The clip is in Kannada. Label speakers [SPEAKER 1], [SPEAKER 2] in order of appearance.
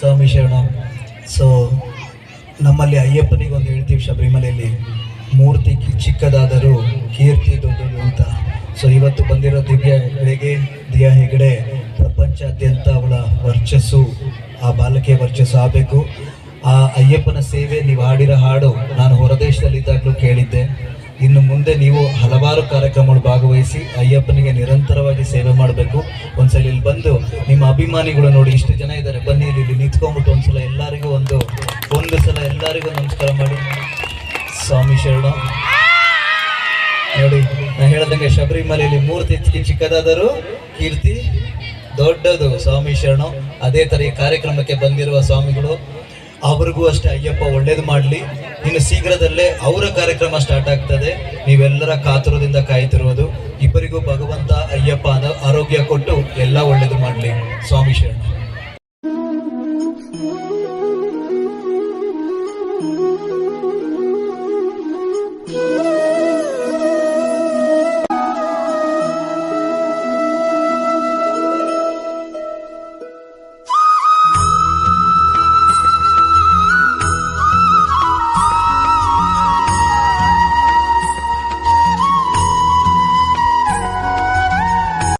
[SPEAKER 1] ಸ್ವಾಮಿ ಶರಣ. ಸೊ ನಮ್ಮಲ್ಲಿ ಅಯ್ಯಪ್ಪನಿಗೆ ಒಂದು ಹೇಳ್ತೀವಿ ಶಬರಿಮಲೆಯಲ್ಲಿ, ಮೂರ್ತಿ ಚಿಕ್ಕದಾದರೂ ಕೀರ್ತಿ ದೊಡ್ಡದು ಅಂತ. ಸೊ ಇವತ್ತು ಬಂದಿರೋ ದಿವ್ಯ ಹೆಗಡೆಗೆ ದಿಯಾ ಹೆಗಡೆ, ಪ್ರಪಂಚಾದ್ಯಂತ ಅವಳ ವರ್ಚಸ್ಸು, ಆ ಬಾಲಕಿಯ ವರ್ಚಸ್ಸು ಆಗಬೇಕು. ಆ ಅಯ್ಯಪ್ಪನ ಸೇವೆ ನೀವು ಹಾಡಿರೋ ಹಾಡು ನಾನು ಹೊರದೇಶದಲ್ಲಿದ್ದಾಗಲೂ ಕೇಳಿದ್ದೆ. ಇನ್ನು ಮುಂದೆ ನೀವು ಹಲವಾರು ಕಾರ್ಯಕ್ರಮಗಳು ಭಾಗವಹಿಸಿ ಅಯ್ಯಪ್ಪನಿಗೆ ನಿರಂತರವಾಗಿ ಸೇವೆ ಮಾಡಬೇಕು. ಒಂದ್ಸಲ ಇಲ್ಲಿ ಬಂದು ನಿಮ್ಮ ಅಭಿಮಾನಿಗಳು ನೋಡಿ ಇಷ್ಟು ಜನ ಇದ್ದಾರೆ. ಬನ್ನಿ ಇಲ್ಲಿ ಇಲ್ಲಿ ನಿಂತ್ಕೊಂಡ್ಬಿಟ್ಟು ಒಂದ್ಸಲ ಎಲ್ಲರಿಗೂ ಒಂದು ಒಂದು ಸಲ ಎಲ್ಲರಿಗೂ ನಮಸ್ಕಾರ ಮಾಡಿ. ಸ್ವಾಮಿ ಶರಣ. ನೋಡಿ, ನಾ ಹೇಳ್ದಂಗೆ ಶಬರಿಮಲೆಯಲ್ಲಿ ಮೂರ್ತಿ ಚಿಕ್ಕದಾದರೂ ಕೀರ್ತಿ ದೊಡ್ಡದು. ಸ್ವಾಮಿ ಶರಣ. ಅದೇ ತರ ಈ ಕಾರ್ಯಕ್ರಮಕ್ಕೆ ಬಂದಿರುವ ಸ್ವಾಮಿಗಳು ಅವ್ರಿಗೂ ಅಷ್ಟೇ, ಅಯ್ಯಪ್ಪ, ಒಳ್ಳೇದು ಮಾಡಲಿ. ಇನ್ನು ಶೀಘ್ರದಲ್ಲೇ ಅವರ ಕಾರ್ಯಕ್ರಮ ಸ್ಟಾರ್ಟ್ ಆಗ್ತದೆ. ನೀವೆಲ್ಲರ ಕಾತುರದಿಂದ ಕಾಯ್ತಿರುವುದು ಇಬ್ಬರಿಗೂ ಭಗವಂತ, ಅಯ್ಯಪ್ಪ ಆರೋಗ್ಯ ಕೊಟ್ಟು ಎಲ್ಲ ಒಳ್ಳೇದು ಮಾಡಲಿ. ಸ್ವಾಮಿ ಶರಣ.